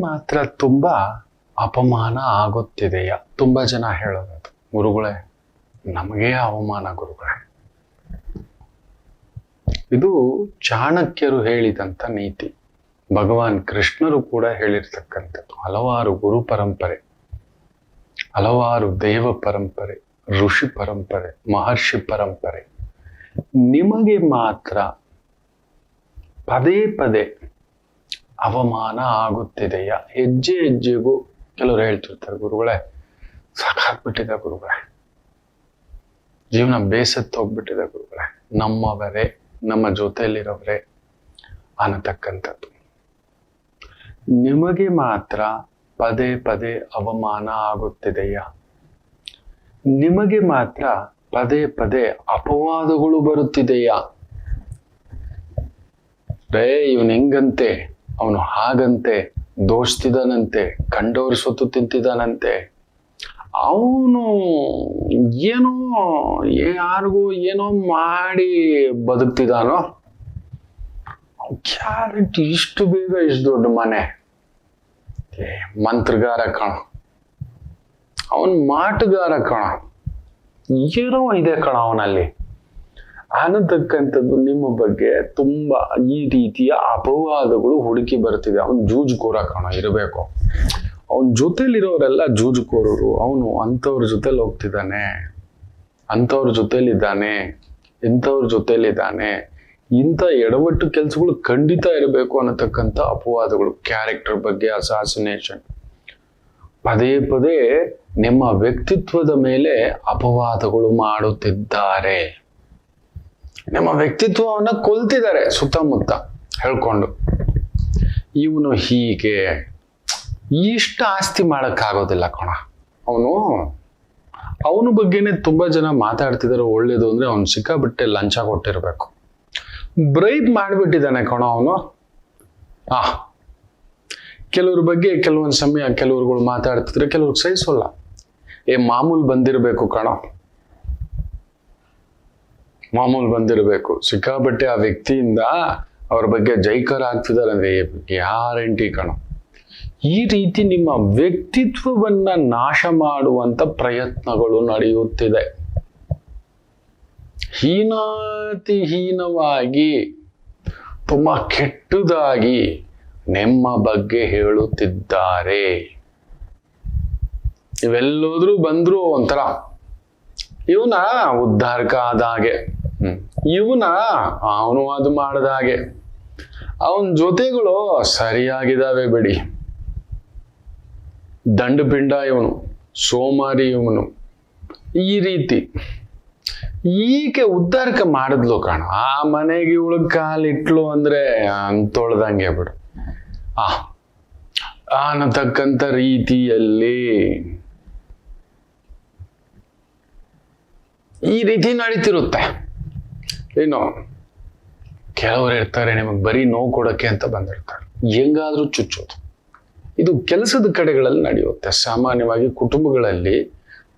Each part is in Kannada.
ಮಾತ್ರ ತುಂಬಾ ಅಪಮಾನ ಆಗುತ್ತಿದೆಯಾ? ತುಂಬಾ ಜನ ಹೇಳೋದು ಗುರುಗಳೇ, ನಮಗೆ ಅವಮಾನ ಗುರುಗಳೇ. ಇದು ಚಾಣಕ್ಯರು ಹೇಳಿದಂಥ ನೀತಿ. ಭಗವಾನ್ ಕೃಷ್ಣರು ಕೂಡ ಹೇಳಿರ್ತಕ್ಕಂಥದ್ದು. ಹಲವಾರು ಗುರು ಪರಂಪರೆ, ಹಲವಾರು ದೇವ ಪರಂಪರೆ, ಋಷಿ ಪರಂಪರೆ, ಮಹರ್ಷಿ ಪರಂಪರೆ. ನಿಮಗೆ ಮಾತ್ರ ಪದೇ ಪದೇ ಅವಮಾನ ಆಗುತ್ತಿದೆಯಾ? ಹೆಜ್ಜೆ ಹೆಜ್ಜೆಗೂ ಕೆಲವರು ಹೇಳ್ತಿರ್ತಾರೆ, ಗುರುಗಳೇ, ಸಾಕಾಗ್ಬಿಟ್ಟಿದೆ ಗುರುಗಳೇ. ಜೀವನ ಬೇಸತ್ತು ಹೋಗ್ಬಿಟ್ಟಿದೆ ಗುರುಗಳೇ. ನಮ್ಮವರೇ, ನಮ್ಮ ಜೊತೆಯಲ್ಲಿರೋವರೇ ಅನ್ನತಕ್ಕಂಥದ್ದು. ನಿಮಗೆ ಮಾತ್ರ ಪದೇ ಪದೇ ಅವಮಾನ ಆಗುತ್ತಿದೆಯಾ? ನಿಮಗೆ ಮಾತ್ರ ಪದೇ ಪದೇ ಅಪವಾದಗಳು ಬರುತ್ತಿದೆಯಾ? ರೇ ಇವನ್ ಹೆಂಗಂತೆ? ಅವನು ಹಾಗಂತೆ, ದೋಷ್ತಿದಾನಂತೆ, ಕಂಡವರು ಸೊತ್ತು ತಿಂತಿದ್ದಾನಂತೆ ಅವನು ಏನೋ ಯಾರಿಗೂ ಏನೋ ಮಾಡಿ ಬದುಕ್ತಿದ್ದಾನೋ ಕ್ಯಾರೆಟ್ ಇಷ್ಟು ಬೇಗ ಇಷ್ಟು ದೊಡ್ಡ ಮನೆ. ಮಂತ್ರಗಾರ ಕಣ. ಅವನ್ ಮಾಟಗಾರ ಕಣ. ಏನೋ ಇದೆ ಕಣ ಅವನಲ್ಲಿ. ಅನ್ನತಕ್ಕಂಥದ್ದು ನಿಮ್ಮ ಬಗ್ಗೆ ತುಂಬಾ ಈ ರೀತಿಯ ಅಪವಾದಗಳು ಹುಡುಕಿ ಬರ್ತಿದೆ ಅವನ್ ಜೂಜುಕೋರ ಕಣ, ಇರಬೇಕು. ಅವನ ಜೊತೆಲಿರೋರೆಲ್ಲ ಜೂಜುಕೋರರು. ಅವನು ಅಂಥವ್ರ ಜೊತೆಲಿ ಹೋಗ್ತಿದ್ದಾನೆ. ಅಂಥವ್ರ ಜೊತೆಲಿದ್ದಾನೆ. ಇಂಥವ್ರ ಜೊತೆಲಿದ್ದಾನೆ. ಇಂಥ ಎಡವಟ್ಟು ಕೆಲಸಗಳು ಖಂಡಿತ ಇರಬೇಕು ಅನ್ನತಕ್ಕಂಥ ಅಪವಾದಗಳು ಕ್ಯಾರೆಕ್ಟರ್ ಬಗ್ಗೆ ಅಸಾಸಿನೇಷನ್ ಪದೇ ಪದೇ ನಿಮ್ಮ ವ್ಯಕ್ತಿತ್ವದ ಮೇಲೆ ಅಪವಾದಗಳು ಮಾಡುತ್ತಿದ್ದಾರೆ. ನಿಮ್ಮ ವ್ಯಕ್ತಿತ್ವವನ್ನು ಕೊಲ್ತಿದ್ದಾರೆ ಸುತ್ತಮುತ್ತ ಹೇಳ್ಕೊಂಡು. ಇವನು ಹೀಗೆ. ಇಷ್ಟು ಆಸ್ತಿ ಮಾಡೋಕ್ಕಾಗೋದಿಲ್ಲ ಕಣ. ಅವನು, ಅವನ ಬಗ್ಗೆನೇ ತುಂಬಾ ಜನ ಮಾತಾಡ್ತಿದ್ದಾರೆ ಒಳ್ಳೇದು ಅಂದ್ರೆ ಅವ್ನು ಸಿಕ್ಕಾಬಿಟ್ಟೆ ಲಂಚ ಕೊಟ್ಟಿರಬೇಕು. ಬ್ರೈಬ್ ಮಾಡಿಬಿಟ್ಟಿದ್ದಾನೆ ಕಣ ಅವನು. ಆ, ಕೆಲವ್ರ ಬಗ್ಗೆ ಕೆಲವೊಂದು ಸಮಯ ಕೆಲವ್ರುಗಳು ಮಾತಾಡ್ತಿದ್ರೆ ಕೆಲವ್ರಿಗೆ ಸಹಿಸೋಲ್ಲ. ಏ, ಮಾಮೂಲ್ ಬಂದಿರಬೇಕು ಕಣ. ಮಾಮೂಲ್ ಬಂದಿರಬೇಕು. ಸಿಕ್ಕಾಪಟ್ಟೆ ಆ ವ್ಯಕ್ತಿಯಿಂದ ಅವ್ರ ಬಗ್ಗೆ ಜೈಕಾರ ಆಗ್ತಿದ್ದಾರೆ ಅಂದ್ರೆ ಗ್ಯಾರಂಟಿ ಕಣ. ಈ ರೀತಿ ನಿಮ್ಮ ವ್ಯಕ್ತಿತ್ವವನ್ನ ನಾಶ ಮಾಡುವಂತ ಪ್ರಯತ್ನಗಳು ನಡೆಯುತ್ತಿದೆ. ಹೀನಾತಿ ಹೀನವಾಗಿ ತುಂಬಾ ಕೆಟ್ಟದಾಗಿ ನಿಮ್ಮ ಬಗ್ಗೆ ಹೇಳುತ್ತಿದ್ದಾರೆ. ಇವೆಲ್ಲೋದ್ರೂ ಬಂದ್ರು ಒಂಥರ ಇವನ ಉದ್ಧಾರಕ ಆದ ಹಾಗೆ. ಹ್ಮ್ ಇವನ ಅವನು ಅದು ಮಾಡದ ಹಾಗೆ. ಅವನ ಜೊತೆಗಳು ಸರಿಯಾಗಿದ್ದಾವೆ ಬಿಡಿ. ದಂಡು ಪಿಂಡ ಇವನು, ಸೋಮಾರಿ ಇವನು. ಈ ರೀತಿ ಈಕೆ ಉದ್ಧಾರಕ ಮಾಡಿದ್ಲು ಕಾಣ. ಆ ಮನೆಗೆ ಇವಳು ಕಾಲಿಟ್ಲು ಅಂದ್ರೆ ಅಂತೊಳ್ದಂಗೆ ಬಿಡು. ಆ ಅನ್ನತಕ್ಕಂಥ ರೀತಿಯಲ್ಲಿ ಈ ರೀತಿ ನಡೀತಿರುತ್ತೆ. ಏನು, ಕೆಲವರು ಇರ್ತಾರೆ ನಿಮಗೆ ಬರೀ ನೋವು ಕೊಡೋಕ್ಕೆ ಅಂತ ಬಂದಿರ್ತಾರೆ. ಹೆಂಗಾದ್ರೂ ಚುಚ್ಚೋದು. ಇದು ಕೆಲಸದ ಕಡೆಗಳಲ್ಲಿ ನಡೆಯುತ್ತೆ. ಸಾಮಾನ್ಯವಾಗಿ ಕುಟುಂಬಗಳಲ್ಲಿ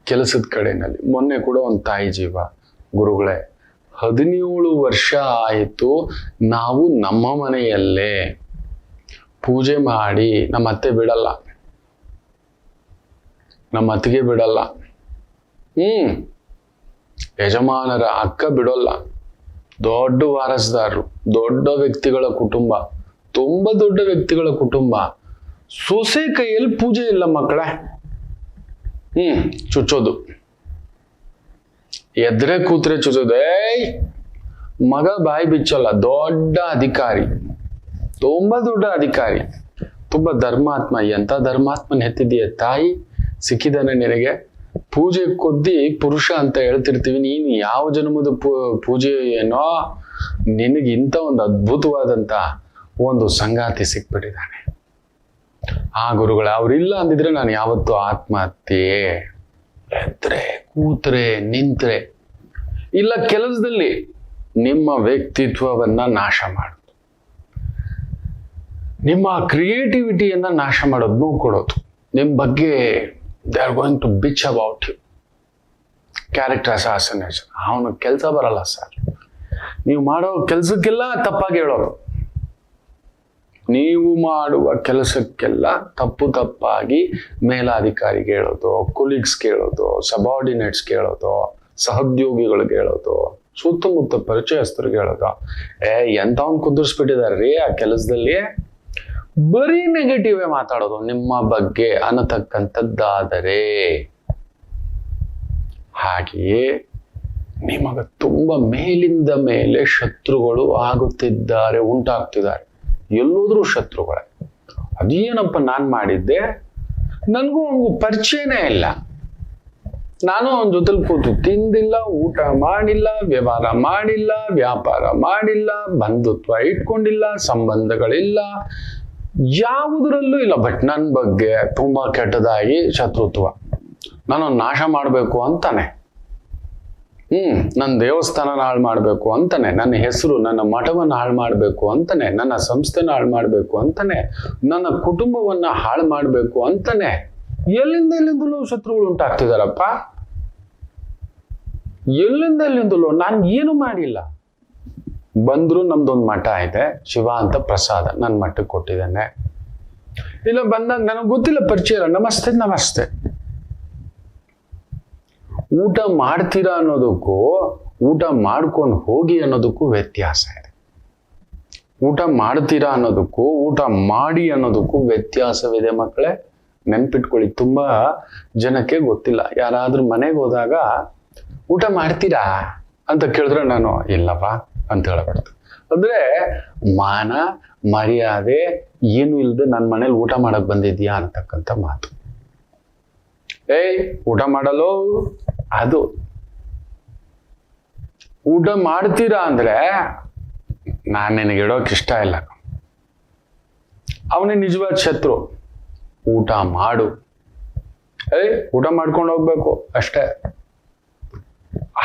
ಕೆಲಸದ ಕಡೆನಲ್ಲಿ ಮೊನ್ನೆ ಕೂಡ ಒಂದು ತಾಯಿ ಜೀವ. ಗುರುಗಳೇ, ಹದಿನೇಳು ವರ್ಷ ಆಯಿತು ನಾವು ನಮ್ಮ ಮನೆಯಲ್ಲೇ ಪೂಜೆ ಮಾಡಿ ನಮ್ಮ ಅತ್ತೆ ಬಿಡಲ್ಲ. ನಮ್ಮ ಅತ್ತಿಗೆ ಬಿಡಲ್ಲ. ಹ್ಮ್, ಯಜಮಾನರ ಅಕ್ಕ ಬಿಡೋಲ್ಲ. ದೊಡ್ಡ ವಾರಸ್ದಾರರು, ದೊಡ್ಡ ವ್ಯಕ್ತಿಗಳ ಕುಟುಂಬ, ತುಂಬಾ ದೊಡ್ಡ ವ್ಯಕ್ತಿಗಳ ಕುಟುಂಬ. ಸೊಸೆ ಕೈಯಲ್ಲಿ ಪೂಜೆ ಇಲ್ಲ ಮಕ್ಕಳ. ಹ್ಮ್, ಚುಚ್ಚೋದು. ಎದ್ರೆ ಕೂತ್ರೆ ಚುಚ್ಚೋದು. ಏಯ್, ಮಗ ಬಾಯಿ ಬಿಚ್ಚಲ್ಲ, ದೊಡ್ಡ ಅಧಿಕಾರಿ. ತುಂಬಾ ದೊಡ್ಡ ಅಧಿಕಾರಿ. ತುಂಬಾ ಧರ್ಮಾತ್ಮ ಎಂತ ಧರ್ಮಾತ್ಮನ ಹೆತ್ತಿದೀಯ ತಾಯಿ? ಸಿಕ್ಕಿದಾನೆ ನಿನಗೆ. ಪೂಜೆ ಕೊದ್ದಿ ಪುರುಷ ಅಂತ ಹೇಳ್ತಿರ್ತೀವಿ, ನೀನು ಯಾವ ಜನ್ಮದ ಪೂಜೆ ಏನೋ ನಿನಗೆ ಇಂಥ ಒಂದು ಅದ್ಭುತವಾದಂತ ಒಂದು ಸಂಗಾತಿ ಸಿಕ್ಬಿಟ್ಟಿದ್ದಾನೆ. ಆ ಗುರುಗಳ ಅವ್ರಿಲ್ಲ ಅಂದಿದ್ರೆ ನಾನು ಯಾವತ್ತೂ ಆತ್ಮಹತ್ಯೆ ಎದ್ರೆ ಕೂತ್ರೆ ನಿಂತ್ರೆ. ಇಲ್ಲ ಕೆಲಸದಲ್ಲಿ ನಿಮ್ಮ ವ್ಯಕ್ತಿತ್ವವನ್ನ ನಾಶ ಮಾಡೋದು ನಿಮ್ಮ ಕ್ರಿಯೇಟಿವಿಟಿಯನ್ನ ನಾಶ ಮಾಡೋದು ನೋವು ಕೊಡೋದು. ನಿಮ್ಮ ಬಗ್ಗೆ they are going to bitch about you character assassination ಅವನು ಕೆಲಸ ಬರಲ್ಲ ಸರ್. ನೀವು ಮಾಡೋ ಕೆಲಸಕ್ಕೆಲ್ಲ ತಪ್ಪಾಗಿ ಹೇಳೋರು ನೀವು ಮಾಡುವ ಕೆಲಸಕ್ಕೆಲ್ಲ ತಪ್ಪು ತಪ್ಪಾಗಿ ಮೇಲಾಧಿಕಾರಿಗೆ ಹೇಳೋದು ಕೊಲೀಗ್ಸ್ ಕೇಳೋದು ಸಬಾರ್ಡಿನೇಟ್ಸ್ ಕೇಳೋದು ಸಹೋದ್ಯೋಗಿಗಳಿಗೆ ಹೇಳೋದು, ಸುತ್ತಮುತ್ತ ಪರಿಚಯಸ್ಥರಿಗೆ ಹೇಳೋದು. ಏ, ಎಂಥವ್ನ್ ಕುದುರಿಸ್ಬಿಟ್ಟಿದ್ದಾರೆ ರೀ ಆ ಕೆಲಸದಲ್ಲಿ? ಬರೀ ನೆಗೆಟಿವ್ ಮಾತಾಡೋದು ನಿಮ್ಮ ಬಗ್ಗೆ ಅನ್ನತಕ್ಕಂಥದ್ದಾದರೆ. ಹಾಗೆಯೇ ನಿಮಗೆ ತುಂಬ ಮೇಲಿಂದ ಮೇಲೆ ಶತ್ರುಗಳು ಆಗುತ್ತಿದ್ದಾರೆ, ಉಂಟಾಗ್ತಿದ್ದಾರೆ. ಎಲ್ಲೋದ್ರೂ ಶತ್ರುಗಳೇ. ಅದೇನಪ್ಪ ನಾನು ಮಾಡಿದ್ದೆ? ನನಗೂ ಅವನಿಗೂ ಪರಿಚಯನೇ ಇಲ್ಲ. ನಾನು ಅವನ ಜೊತೆಲಿ ಕೂತು ತಿಂದಿಲ್ಲ, ಊಟ ಮಾಡಿಲ್ಲ, ವ್ಯವಹಾರ ಮಾಡಿಲ್ಲ, ವ್ಯಾಪಾರ ಮಾಡಿಲ್ಲ, ಬಂಧುತ್ವ ಇಟ್ಕೊಂಡಿಲ್ಲ, ಸಂಬಂಧಗಳಿಲ್ಲ. ಯಾವುದರಲ್ಲೂ ಇಲ್ಲ. ಬಟ್ ನನ್ನ ಬಗ್ಗೆ ತುಂಬಾ ಕೆಟ್ಟದಾಗಿ ಶತ್ರುತ್ವ. ನಾನು ನಾಶ ಮಾಡಬೇಕು ಅಂತಾನೆ. ಹ್ಮ್ ನನ್ನ ದೇವಸ್ಥಾನನ ಹಾಳು ಮಾಡಬೇಕು ಅಂತಾನೆ. ನನ್ನ ಹೆಸರು, ನನ್ನ ಮಠವನ್ನು ಹಾಳು ಮಾಡಬೇಕು ಅಂತಾನೆ. ನನ್ನ ಸಂಸ್ಥೆನ ಹಾಳು ಮಾಡಬೇಕು ಅಂತಾನೆ. ನನ್ನ ಕುಟುಂಬವನ್ನ ಹಾಳು ಮಾಡಬೇಕು ಅಂತಾನೆ. ಎಲ್ಲಿಂದ ಎಲ್ಲಿಂದಲೂ ಶತ್ರುಗಳು ಉಂಟಾಗ್ತಿದಾರಪ್ಪ. ಎಲ್ಲಿಂದ ಎಲ್ಲಿಂದಲೂ ನಾನು ಏನು ಮಾಡಿಲ್ಲ. ಬಂದ್ರು ನಮ್ದೊಂದು ಮಠ ಇದೆ. ಶಿವ ಅಂತ ಪ್ರಸಾದ ನನ್ನ ಮಠಕ್ಕೆ ಕೊಟ್ಟಿದ್ದೇನೆ. ಇಲ್ಲ ಬಂದಾಗ ನನಗೆ ಗೊತ್ತಿಲ್ಲ ಪರಿಚಯ ಇಲ್ಲ. ನಮಸ್ತೆ ನಮಸ್ತೆ. ಊಟ ಮಾಡ್ತೀರಾ ಅನ್ನೋದಕ್ಕೂ, ಊಟ ಮಾಡ್ಕೊಂಡು ಹೋಗಿ ಅನ್ನೋದಕ್ಕೂ ವ್ಯತ್ಯಾಸ ಇದೆ. ಊಟ ಮಾಡ್ತೀರಾ ಅನ್ನೋದಕ್ಕೂ, ಊಟ ಮಾಡಿ ಅನ್ನೋದಕ್ಕೂ ವ್ಯತ್ಯಾಸವಿದೆ ಮಕ್ಕಳೇ. ನೆನ್ಪಿಟ್ಕೊಳ್ಳಿ, ತುಂಬಾ ಜನಕ್ಕೆ ಗೊತ್ತಿಲ್ಲ. ಯಾರಾದ್ರೂ ಮನೆಗೆ ಹೋದಾಗ, ಊಟ ಮಾಡ್ತೀರಾ? ಅಂತ ಕೇಳಿದ್ರೆ ನಾನು, ಇಲ್ಲಪ್ಪ. ಅಂತ ಹೇಳಬಾರ್ದು. ಅಂದ್ರೆ ಮಾನ, ಮರ್ಯಾದೆ ಏನು ಇಲ್ಲದೆ ನನ್ನ ಮನೇಲಿ ಊಟ ಮಾಡಕ್ ಬಂದಿದ್ಯಾ ಅಂತಕ್ಕಂಥ ಮಾತು. ಏಯ್, ಊಟ ಮಾಡಲು? ಅದು. ಊಟ ಮಾಡ್ತೀರಾ ಅಂದ್ರೆ ನಾನು ನಿನಗೆ ಇಡೋಕೆ ಇಷ್ಟ ಇಲ್ಲ. ಅವನೇ ನಿಜವಾದ ಶತ್ರು. ಊಟ ಮಾಡು. ಏಯ್, ಊಟ ಮಾಡ್ಕೊಂಡು ಹೋಗ್ಬೇಕು ಅಷ್ಟೇ.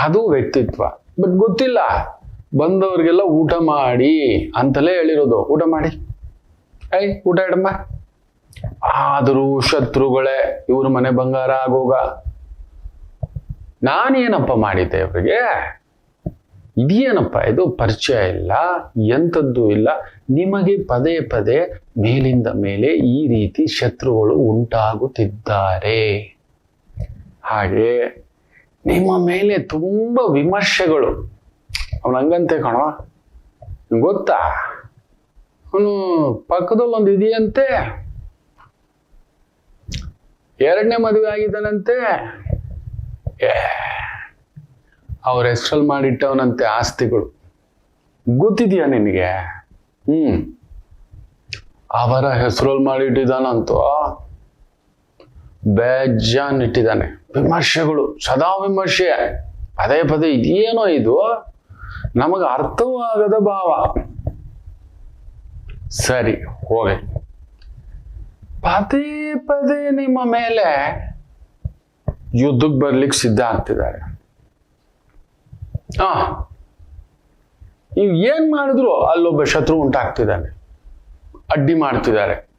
ಅದು ವ್ಯಕ್ತಿತ್ವ. ಬಟ್ ಗೊತ್ತಿಲ್ಲ. ಬಂದವ್ರಿಗೆಲ್ಲ ಊಟ ಮಾಡಿ ಅಂತಲೇ ಹೇಳಿರೋದು. ಊಟ ಮಾಡಿ. ಐ ಊಟ ಇಡಮ್ಮ. ಆದರೂ ಶತ್ರುಗಳೇ, ಇವ್ರ ಮನೆ ಬಂಗಾರ ಆಗೋಗ. ನಾನೇನಪ್ಪ ಮಾಡಿದ್ದೆ ಇವ್ರಿಗೆ ಇದೇನಪ್ಪ, ಇದು ಪರಿಚಯ ಇಲ್ಲ, ಎಂಥದ್ದು ಇಲ್ಲ. ನಿಮಗೆ ಪದೇ ಪದೇ ಮೇಲಿಂದ ಮೇಲೆ ಈ ರೀತಿ ಶತ್ರುಗಳು ಉಂಟಾಗುತ್ತಿದ್ದಾರೆ. ಹಾಗೆ ನಿಮ್ಮ ಮೇಲೆ ತುಂಬ ವಿಮರ್ಶೆಗಳು ಅವನ ಹಂಗಂತೆ ಕಣೋ. ಗೊತ್ತಾ? ಅವನು ಪಕ್ಕದಲ್ಲಿ ಒಂದು ಇದೆಯಂತೆ. ಎರಡನೇ ಮದುವೆ ಆಗಿದ್ದಾನಂತೆ. ಅವ್ರ ಹೆಸ್ರಲ್ಲಿ ಮಾಡಿಟ್ಟವನಂತೆ ಆಸ್ತಿಗಳು. ಗೊತ್ತಿದೆಯಾ ನಿನಗೆ? ಹ್ಮ್. ಅವರ ಹೆಸರಲ್ಲಿ ಮಾಡಿಟ್ಟಿದ್ದಾನಂತೂ. ಬೇಜಾನ್ ಇಟ್ಟಿದ್ದಾನೆ. ವಿಮರ್ಶೆಗಳು, ಸದಾ ವಿಮರ್ಶೆ. ಪದೇ ಪದೇ ಇದೇನೋ ಇದು? ನಮಗೆ ಅರ್ಥವಾಗದ ಭಾವ. ಸರಿ ಹೋಗಿ ಪದೇ ಪದೇ ನಿಮ್ಮ ಮೇಲೆ ಯುದ್ಧಕ್ಕೆ ಬರ್ಲಿಕ್ಕೆ ಸಿದ್ಧ ಆಗ್ತಿದ್ದಾರೆ. ಆ, ನೀವು ಏನ್ ಮಾಡಿದ್ರು ಅಲ್ಲೊಬ್ಬ ಶತ್ರು ಉಂಟಾಗ್ತಿದ್ದಾನೆ. ಅಡ್ಡಿ ಮಾಡ್ತಿದ್ದಾರೆ.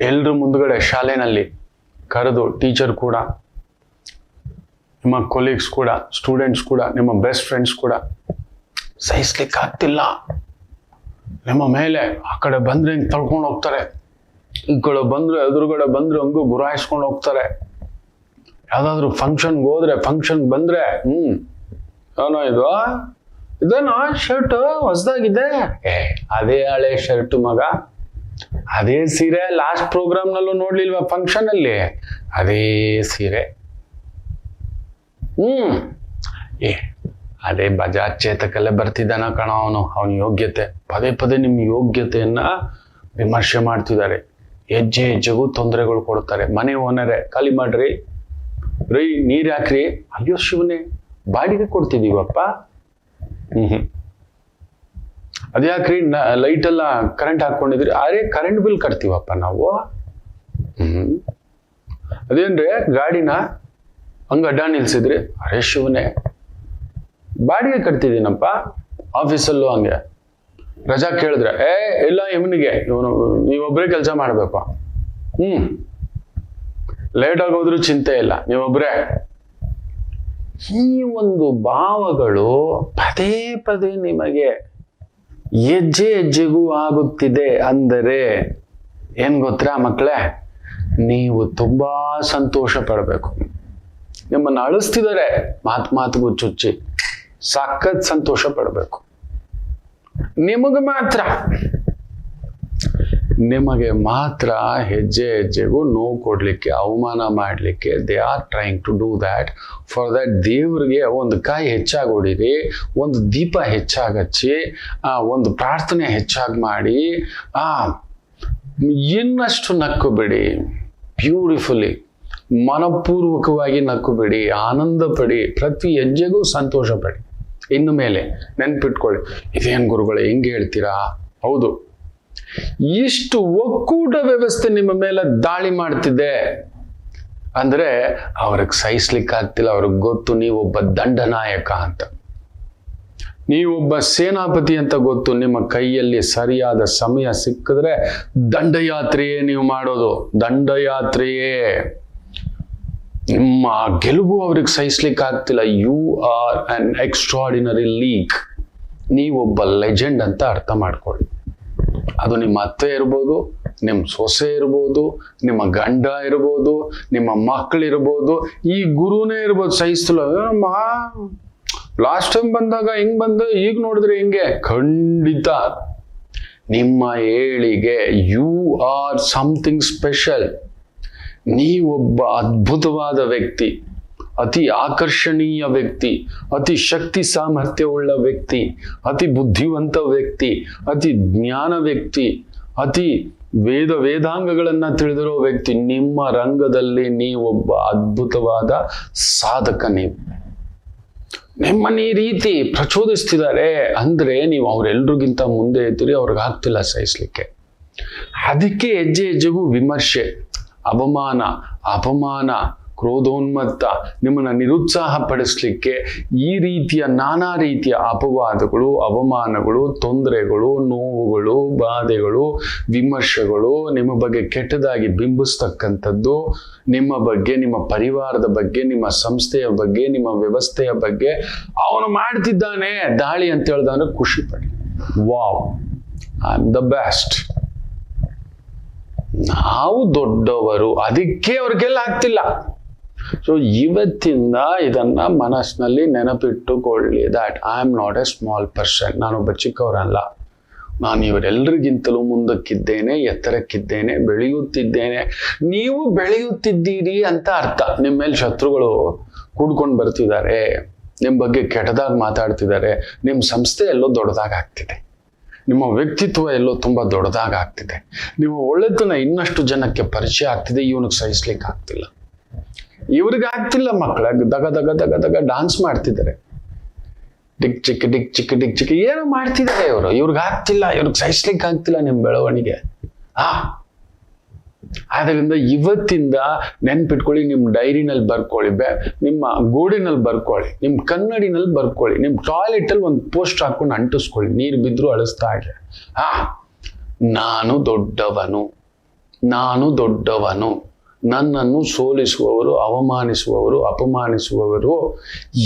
ಎಲ್ರು ಮುಂದ್ಗಡೆ ಶಾಲೆನಲ್ಲಿ ಕರೆದು ಟೀಚರ್ ಕೂಡ ನಿಮ್ಮ ಕೊಲೀಗ್ಸ್ ಕೂಡ ಸ್ಟೂಡೆಂಟ್ಸ್ ಕೂಡ, ನಿಮ್ಮ ಬೆಸ್ಟ್ ಫ್ರೆಂಡ್ಸ್ ಕೂಡ, ಸಹಿಸ್ಲಿಕ್ಕೆ ಆಗ್ತಿಲ್ಲ. ನಿಮ್ಮ ಮೇಲೆ ಆ ಕಡೆ ಬಂದ್ರೆ ಹಿಂಗೆ ತಳ್ಕೊಂಡು ಹೋಗ್ತಾರೆ. ಈ ಕಡೆ ಬಂದ್ರೆ, ಎದುರುಗಡೆ ಬಂದ್ರೆ ಹಂಗೂ ಗುರಾಯಿಸ್ಕೊಂಡು ಹೋಗ್ತಾರೆ. ಯಾವುದಾದ್ರೂ ಫಂಕ್ಷನ್ಗೆ ಹೋದ್ರೆ ಫಂಕ್ಷನ್ ಬಂದ್ರೆ, ಹ್ಮ್, ಏನೋ ಇದು, ಇದೇನೋ ಶರ್ಟ್ ಹೊಸದಾಗಿದೆ? ಏ, ಅದೇ ಹಳೆ ಶರ್ಟ್ ಮಗ. ಅದೇ ಸೀರೆ ಲಾಸ್ಟ್ ಪ್ರೋಗ್ರಾಮ್ನಲ್ಲೂ ನೋಡ್ಲಿಲ್ವಾ ಫಂಕ್ಷನ್ ಅಲ್ಲಿ? ಅದೇ ಸೀರೆ. ಹ್ಮ್. ಏ, ಅದೇ ಬಜಾಜ್ ಚೇತಕಲ್ಲೇ ಬರ್ತಿದ್ದಾನ ಕಣ ಅವನು. ಅವನ ಯೋಗ್ಯತೆ. ಪದೇ ಪದೇ ನಿಮ್ಮ ಯೋಗ್ಯತೆಯನ್ನ ವಿಮರ್ಶೆ ಮಾಡ್ತಿದ್ದಾರೆ. ಹೆಜ್ಜೆ ಹೆಜ್ಜೆಗೂ ತೊಂದರೆಗಳು ಕೊಡ್ತಾರೆ. ಮನೆ ಓನರೇ, ಖಾಲಿ ಮಾಡ್ರಿ. ರೀ, ನೀರು ಹಾಕ್ರಿ. ಅಯ್ಯೋ ಶಿವನೇ, ಬಾಡಿಗೆ ಕೊಡ್ತಿದೀವಪ್ಪ. ಹ್ಮ್ ಹ್ಞೂ ಅದ್ಯಾಕ್ರಿ ಲೈಟ್ ಎಲ್ಲ ಕರೆಂಟ್ ಹಾಕೊಂಡಿದ್ರಿ. ಅರೆ ಕರೆಂಟ್ ಬಿಲ್ ಕಟ್ತೀವಪ್ಪ ನಾವು. ಹ್ಮ್. ಅದೇನ್ರಿ, ಗಾಡಿನ ಹಂಗ ಅಡ್ಡ ನಿಲ್ಸಿದ್ರಿ ಅರೆ ಶಿವನೇ, ಬಾಡಿಗೆ ಕಟ್ತಿದ್ದೀನಪ್ಪ, ಆಫೀಸಲ್ಲೂ ಹಂಗೆ. ರಜಾ ಕೇಳಿದ್ರೆ, ಏ, ಇಲ್ಲ ಇವನಿಗೆ, ಇವನು ನೀವೊಬ್ಬರೇ ಕೆಲಸ ಮಾಡಬೇಕು. ಹ್ಮ್. ಲೇಟ್ ಆಗೋದ್ರು ಚಿಂತೆ ಇಲ್ಲ ನೀವೊಬ್ಬರೇ ಈ ಒಂದು ಭಾವಗಳು ಪದೇ ಪದೇ ನಿಮಗೆ ಹೆಜ್ಜೆ ಹೆಜ್ಜೆಗೂ ಆಗುತ್ತಿದೆ ಅಂದರೆ ಏನ್ ಗೊತ್ತಾ ಮಕ್ಕಳೇ? ನೀವು ತುಂಬಾ ಸಂತೋಷ ಪಡಬೇಕು. ನಿಮ್ಮನ್ನು ಅಳಿಸ್ತಿದ್ದಾರೆ. ಮಾತು ಮಾತುಗೂ ಚುಚ್ಚಿ ಸಖತ್ ಸಂತೋಷ ಪಡಬೇಕು. ನಿಮಗೆ ಮಾತ್ರ. ನಿಮಗೆ ಮಾತ್ರ ಹೆಜ್ಜೆ ಹೆಜ್ಜೆಗೂ ನೋವು ಕೊಡಲಿಕ್ಕೆ ಅವಮಾನ ಮಾಡಲಿಕ್ಕೆ they are trying to do that for that ದೇವ್ರಿಗೆ ಒಂದು ಕಾಯಿ ಹೆಚ್ಚಾಗಿ ಹೊಡೀರಿ ಒಂದು ದೀಪ ಹೆಚ್ಚಾಗಿ ಹಚ್ಚಿ ಆ, ಒಂದು ಪ್ರಾರ್ಥನೆ ಹೆಚ್ಚಾಗಿ ಮಾಡಿ ಆ ಇನ್ನಷ್ಟು ನಕ್ಕು ಬಿಡಿ. ಬ್ಯೂಟಿಫುಲಿ ಮನಪೂರ್ವಕವಾಗಿ ನಕ್ಕುಬೇಡಿ ಆನಂದ ಪಡಿ ಪ್ರತಿ ಹೆಜ್ಜೆಗೂ ಸಂತೋಷ ಪಡಿ ಇನ್ನು ಮೇಲೆ ನೆನ್ಪಿಟ್ಕೊಳ್ಳಿ. ಇದೇನು ಗುರುಗಳೇ, ಹೆಂಗೆ ಹೇಳ್ತೀರಾ? ಹೌದು. ಇಷ್ಟು ಒಕ್ಕೂಟ ವ್ಯವಸ್ಥೆ ನಿಮ್ಮ ಮೇಲೆ ದಾಳಿ ಮಾಡ್ತಿದೆ. ಅಂದ್ರೆ ಅವ್ರಿಗೆ ಸಹಿಸ್ಲಿಕ್ಕಾಗ್ತಿಲ್ಲ, ಅವ್ರಿಗೆ ಗೊತ್ತು ನೀವೊಬ್ಬ ದಂಡನಾಯಕ ಅಂತ. ನೀವೊಬ್ಬ ಸೇನಾಪತಿ ಅಂತ ಗೊತ್ತು, ನಿಮ್ಮ ಕೈಯಲ್ಲಿ ಸರಿಯಾದ ಸಮಯ ಸಿಕ್ಕಿದ್ರೆ ದಂಡಯಾತ್ರೆಯೇ ನೀವು ಮಾಡೋದು. ದಂಡಯಾತ್ರೆಯೇ. ನಿಮ್ಮ ಗೆಲುವು ಅವ್ರಿಗೆ ಸಹಿಸ್ಲಿಕ್ಕೆ ಆಗ್ತಿಲ್ಲ you are an extraordinary league ನೀವೊಬ್ಬ legend ಅಂತ ಅರ್ಥ ಮಾಡ್ಕೊಳ್ಳಿ. ಅದು ನಿಮ್ಮ ಅತ್ತೆ ಇರ್ಬೋದು, ನಿಮ್ಮ ಸೊಸೆ ಇರ್ಬೋದು, ನಿಮ್ಮ ಗಂಡ ಇರ್ಬೋದು, ನಿಮ್ಮ ಮಕ್ಕಳಿರ್ಬೋದು ಈ ಗುರುನೇ ಇರ್ಬೋದು. ಸಹಿಸ್ತಿಲ್ಲ. ಮಾ ಲಾಸ್ಟ್ ಟೈಮ್ ಬಂದಾಗ ಹೆಂಗ್ ಬಂದ ಈಗ ನೋಡಿದ್ರೆ ಹೆಂಗೆ. ಖಂಡಿತ. ನಿಮ್ಮ ಏಳಿಗೆ ಯು ಆರ್ ಸಮಥಿಂಗ್ ಸ್ಪೆಷಲ್ ನೀವೊಬ್ಬ ಅದ್ಭುತವಾದ ವ್ಯಕ್ತಿ, ಅತಿ ಆಕರ್ಷಣೀಯ ವ್ಯಕ್ತಿ, ಅತಿ ಶಕ್ತಿ ಸಾಮರ್ಥ್ಯವುಳ್ಳ ವ್ಯಕ್ತಿ, ಅತಿ ಬುದ್ಧಿವಂತ ವ್ಯಕ್ತಿ, ಅತಿ ಜ್ಞಾನ ವ್ಯಕ್ತಿ, ಅತಿ ವೇದ ವೇದಾಂಗಗಳನ್ನ ತಿಳಿದಿರೋ ವ್ಯಕ್ತಿ, ನಿಮ್ಮ ರಂಗದಲ್ಲಿ ನೀವೊಬ್ಬ ಅದ್ಭುತವಾದ ಸಾಧಕ ನೀವು. ನಿಮ್ಮನ್ನ ಈ ರೀತಿ ಪ್ರಚೋದಿಸ್ತಿದ್ದಾರೆ ಅಂದ್ರೆ ನೀವು ಅವರೆಲ್ರಿಗಿಂತ ಮುಂದೆ ಇದ್ದೀರಿ ಅವ್ರಿಗೆ ಆಗ್ತಿಲ್ಲ ಸಹಿಸ್ಲಿಕ್ಕೆ. ಅದಕ್ಕೆ ಹೆಜ್ಜೆ ಹೆಜ್ಜೆಗೂ ವಿಮರ್ಶೆ. ಅವಮಾನ, ಅಪಮಾನ, ಕ್ರೋಧೋನ್ಮತ್ತ ನಿಮ್ಮನ್ನ ನಿರುತ್ಸಾಹ ಪಡಿಸ್ಲಿಕ್ಕೆ ಈ ರೀತಿಯ ನಾನಾ ರೀತಿಯ ಅಪವಾದಗಳು, ಅವಮಾನಗಳು, ತೊಂದರೆಗಳು, ನೋವುಗಳು, ಬಾಧೆಗಳು, ವಿಮರ್ಶೆಗಳು ನಿಮ್ಮ ಬಗ್ಗೆ ಕೆಟ್ಟದಾಗಿ ಬಿಂಬಿಸ್ತಕ್ಕಂಥದ್ದು. ನಿಮ್ಮ ಬಗ್ಗೆ, ನಿಮ್ಮ ಪರಿವಾರದ ಬಗ್ಗೆ, ನಿಮ್ಮ ಸಂಸ್ಥೆಯ ಬಗ್ಗೆ, ನಿಮ್ಮ ವ್ಯವಸ್ಥೆಯ ಬಗ್ಗೆ ಅವನು ಮಾಡ್ತಿದ್ದಾನೆ, ದಾಳಿ ಅಂತ ಹೇಳ್ದಂದ್ರೆ ಖುಷಿ ಪಡಿ wow I am the best ನಾವು ದೊಡ್ಡವರು, ಅದಕ್ಕೆ ಅವ್ರಿಗೆಲ್ಲ ಆಗ್ತಿಲ್ಲ. ಸೊ ಇವತ್ತಿಂದ ಇದನ್ನ ಮನಸ್ಸಿನಲ್ಲಿ ನೆನಪಿಟ್ಟುಕೊಳ್ಳಿ that I am not a small person ನಾನೊಬ್ಬ ಚಿಕ್ಕವರಲ್ಲ. ನಾನು ಇವರೆಲ್ಲರಿಗಿಂತಲೂ ಮುಂದಕ್ಕಿದ್ದೇನೆ, ಎತ್ತರಕ್ಕಿದ್ದೇನೆ, ಬೆಳೆಯುತ್ತಿದ್ದೇನೆ. ನೀವು ಬೆಳೆಯುತ್ತಿದ್ದೀರಿ ಅಂತ ಅರ್ಥ. ನಿಮ್ಮ ಮೇಲೆ ಶತ್ರುಗಳು ಕೂಡ್ಕೊಂಡು ಬರ್ತಿದ್ದಾರೆ. ನಿಮ್ಮ ಬಗ್ಗೆ ಕೆಟ್ಟದಾಗಿ ಮಾತಾಡ್ತಿದ್ದಾರೆ. ನಿಮ್ಮ ಸಂಸ್ಥೆ ಎಲ್ಲೋ ದೊಡ್ಡದಾಗಿ ಆಗ್ತಿದೆ. ನಿಮ್ಮ ವ್ಯಕ್ತಿತ್ವ ಎಲ್ಲೋ ತುಂಬ ದೊಡ್ಡದಾಗ ಆಗ್ತಿದೆ ನಿಮ್ಮ ಒಳ್ಳೆತನ ಇನ್ನಷ್ಟು ಜನಕ್ಕೆ ಪರಿಚಯ ಆಗ್ತಿದೆ, ಇವನಿಗೆ ಸಹಿಸ್ಲಿಕ್ಕೆ ಆಗ್ತಿಲ್ಲ. ಇವ್ರಿಗೆ ಆಗ್ತಿಲ್ಲ ಮಕ್ಕಳ ದಗ ದಗ ದಗ ದಗ ಡಾನ್ಸ್ ಮಾಡ್ತಿದ್ದಾರೆ. ಡಿಕ್, ಚಿಕ್ ಡಿಕ್ ಚಿಕ್ ಡಿಕ್, ಚಿಕ್, ಏನೋ ಮಾಡ್ತಿದ್ದಾರೆ ಇವರು. ಇವ್ರಿಗೆ ಆಗ್ತಿಲ್ಲ, ಇವ್ರಿಗೆ ಸಹಿಸ್ಲಿಕ್ಕೆ ಆಗ್ತಿಲ್ಲ ನಿಮ್ಮ ಬೆಳವಣಿಗೆ. ಆ ಆದ್ರಿಂದ ಇವತ್ತಿಂದ ನೆನ್ಪಿಟ್ಕೊಳ್ಳಿ ನಿಮ್ಮ ಡೈರಿನಲ್ಲಿ ಬರ್ಕೊಳ್ಳಿ, ಬೆ, ನಿಮ್ಮ ಗೋಡಿನಲ್ಲಿ ಬರ್ಕೊಳ್ಳಿ ನಿಮ್ಮ ಕನ್ನಡಿನಲ್ಲಿ ಬರ್ಕೊಳ್ಳಿ ನಿಮ್ಮ ಟಾಯ್ಲೆಟಲ್ಲಿ ಒಂದು ಪೋಸ್ಟ್ ಹಾಕೊಂಡು ಅಂಟಿಸ್ಕೊಳ್ಳಿ, ನೀರು ಬಿದ್ದರೂ ಅಳಿಸ್ತಾ ಇದೆ ಆ ನಾನು ದೊಡ್ಡವನು ನಾನು ದೊಡ್ಡವನು, ನನ್ನನ್ನು ಸೋಲಿಸುವವರು, ಅವಮಾನಿಸುವವರು, ಅಪಮಾನಿಸುವವರು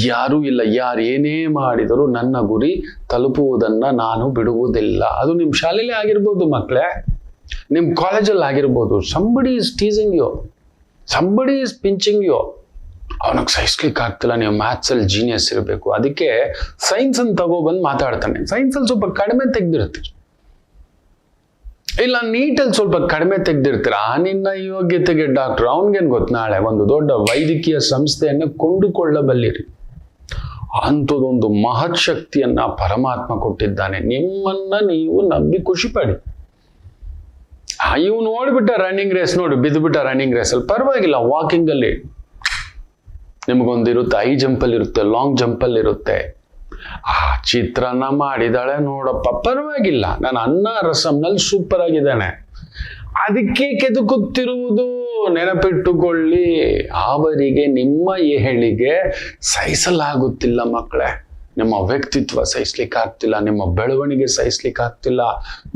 ಯಾರೂ ಇಲ್ಲ. ಯಾರು ಏನೇ ಮಾಡಿದರೂ ನನ್ನ ಗುರಿ ತಲುಪುವುದನ್ನ ನಾನು ಬಿಡುವುದಿಲ್ಲ. ಅದು ನಿಮ್ಮ ಶಾಲೆಯಲ್ಲೇ ಆಗಿರ್ಬೋದು ಮಕ್ಕಳೇ ನಿಮ್ಮ ಕಾಲೇಜಲ್ಲಿ ಆಗಿರ್ಬೋದು somebody is teasing you somebody is pinching you ಅವನಿಗೆ ಸಹಿಸ್ಲಿಕ್ಕೆ ಆಗ್ತಿಲ್ಲ, ನೀವು ಮ್ಯಾಥ್ಸಲ್ಲಿ ಜೀನಿಯಸ್ ಇರಬೇಕು. ಅದಕ್ಕೆ ಸೈನ್ಸನ್ನು ತಗೋಬಂದು ಮಾತಾಡ್ತಾನೆ. ಸೈನ್ಸಲ್ಲಿ ಸ್ವಲ್ಪ ಕಡಿಮೆ ತೆಗ್ದಿರ್ತೀರಿ ಇಲ್ಲ ನೀಟಲ್ಲಿ ಸ್ವಲ್ಪ ಕಡಿಮೆ ತೆಗ್ದಿರ್ತೀರ? ಆ ನಿನ್ನ ಯೋಗ್ಯತೆಗೆ ಡಾಕ್ಟರ್ ಅವನಿಗೇನು ಗೊತ್ತು ನಾಳೆ? ಒಂದು ದೊಡ್ಡ ವೈದ್ಯಕೀಯ ಸಂಸ್ಥೆಯನ್ನು ಕೊಂಡುಕೊಳ್ಳಬಲ್ಲಿರಿ. ಅಂಥದ್ದೊಂದು ಮಹತ್ ಶಕ್ತಿಯನ್ನು ಪರಮಾತ್ಮ ಕೊಟ್ಟಿದ್ದಾನೆ. ನಿಮ್ಮನ್ನು ನೀವು ನಂಬಿ ಖುಷಿ ಪಡಿ. ಇವ್ ನೋಡಿಬಿಟ್ಟ ರನ್ನಿಂಗ್ ರೇಸ್ ನೋಡಿ ಬಿದ್ದುಬಿಟ್ಟ ರನ್ನಿಂಗ್ ರೇಸಲ್ಲಿ ಪರವಾಗಿಲ್ಲ ವಾಕಿಂಗ್ ಅಲ್ಲಿ. ನಿಮಗೊಂದಿರುತ್ತೆ ಐ ಜಂಪಲ್ಲಿ ಇರುತ್ತೆ ಲಾಂಗ್ ಜಂಪಲ್ಲಿ ಇರುತ್ತೆ. ಆ ಚಿತ್ರಾನ್ನ ಮಾಡಿದಾಳೆ ನೋಡಪ್ಪ, ಪರವಾಗಿಲ್ಲ. ನಾನು ಅನ್ನ ರಸಂನಲ್ಲಿ ಸೂಪರ್ ಆಗಿದ್ದಾನೆ. ಅದಕ್ಕೆ ಕೆದುಕುತ್ತಿರುವುದು ನೆನಪಿಟ್ಟುಕೊಳ್ಳಿ ಅವರಿಗೆ ನಿಮ್ಮ ಏಳಿಗೆ ಸಹಿಸಲಾಗುತ್ತಿಲ್ಲ ಮಕ್ಕಳೇ. ನಿಮ್ಮ ವ್ಯಕ್ತಿತ್ವ ಸಹಿಸ್ಲಿಕ್ಕೆ ಆಗ್ತಿಲ್ಲ ನಿಮ್ಮ ಬೆಳವಣಿಗೆ ಸಹಿಸ್ಲಿಕ್ಕೆ ಆಗ್ತಿಲ್ಲ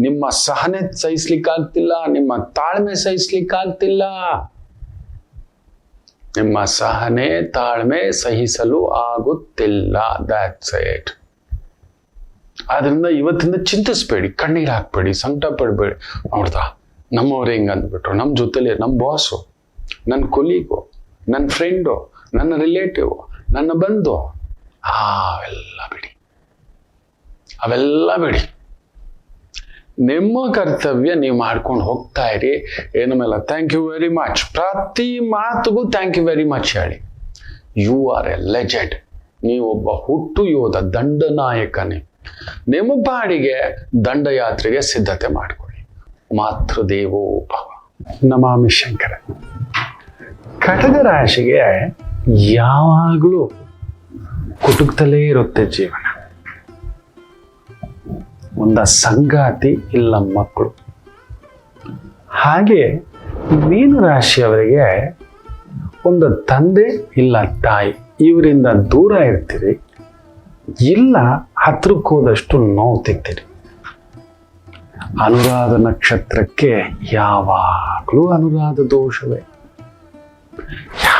ನಿಮ್ಮ ಸಹನೆ ಸಹಿಸ್ಲಿಕ್ಕೆ ಆಗ್ತಿಲ್ಲ ನಿಮ್ಮ ತಾಳ್ಮೆ ಸಹಿಸ್ಲಿಕ್ಕೆ ಆಗ್ತಿಲ್ಲ ನಿಮ್ಮ ಸಹನೆ, ತಾಳ್ಮೆ ಸಹಿಸಲು ಆಗುತ್ತಿಲ್ಲ. ದ್ಯಾಟ್ಸ್ ಇಟ್ ಆದ್ರಿಂದ ಇವತ್ತಿಂದ ಚಿಂತಿಸ್ಬೇಡಿ, ಕಣ್ಣೀರು ಹಾಕ್ಬೇಡಿ, ಸಂಕಟ ಪಡಬೇಡಿ. ನೋಡ್ದಾ, ನಮ್ಮವ್ರು ಹೆಂಗ ಅಂದ್ಬಿಟ್ರು ನಮ್ಮ ಜೊತೆಲಿ ನಮ್ಮ ಬಾಸು ನನ್ನ ಕೊಲೀಗು ನನ್ನ ಫ್ರೆಂಡು ನನ್ನ ರಿಲೇಟಿವ್ ನನ್ನ ಬಂಧು ಅವೆಲ್ಲ ಬಿಡಿ. ಅವೆಲ್ಲ ಬಿಡಿ. ನಿಮ್ಮ ಕರ್ತವ್ಯ ನೀವು ಮಾಡ್ಕೊಂಡು ಹೋಗ್ತಾ ಇರಿ. ಏನು ಮೇಲೆ ಥ್ಯಾಂಕ್ ಯು ವೆರಿ ಮಚ್ ಪ್ರತಿ ಮಾತುಗೂ ಥ್ಯಾಂಕ್ ಯು ವೆರಿ ಮಚ್ ಹೇಳಿ. ಯು ಆರ್ ಎ ಲೆಜೆಂಡ್ ನೀವೊಬ್ಬ ಹುಟ್ಟು ಯೋಧ ದಂಡನಾಯಕನೇ ನಿಮ್ಮ ಪಾಡಿಗೆ ದಂಡಯಾತ್ರೆಗೆ ಸಿದ್ಧತೆ ದೇವೋ ಭವ. ನಮಾಮಿ ಶಂಕರ. ಕಟಕ ರಾಶಿಗೆ ಯಾವಾಗಲೂ ಕುಟುಕ್ತಲೇ ಇರುತ್ತೆ ಜೀವನ. ಒಂದ ಸಂಗಾತಿ ಇಲ್ಲ ಮಕ್ಕಳು. ಹಾಗೆ ಮೀನು ರಾಶಿಯವರಿಗೆ ಒಂದು ತಂದೆ ಇಲ್ಲ ತಾಯಿ. ಇವರಿಂದ ದೂರ ಇರ್ತೀರಿ. ಇಲ್ಲ ಹತ್ರಕ್ಕೆ ಹೋದಷ್ಟು ನೋವು ತಿಂತೀರಿ. ಅನುರಾಧ ನಕ್ಷತ್ರಕ್ಕೆ ಯಾವಾಗಲೂ ಅನುರಾಧ ದೋಷವೇ.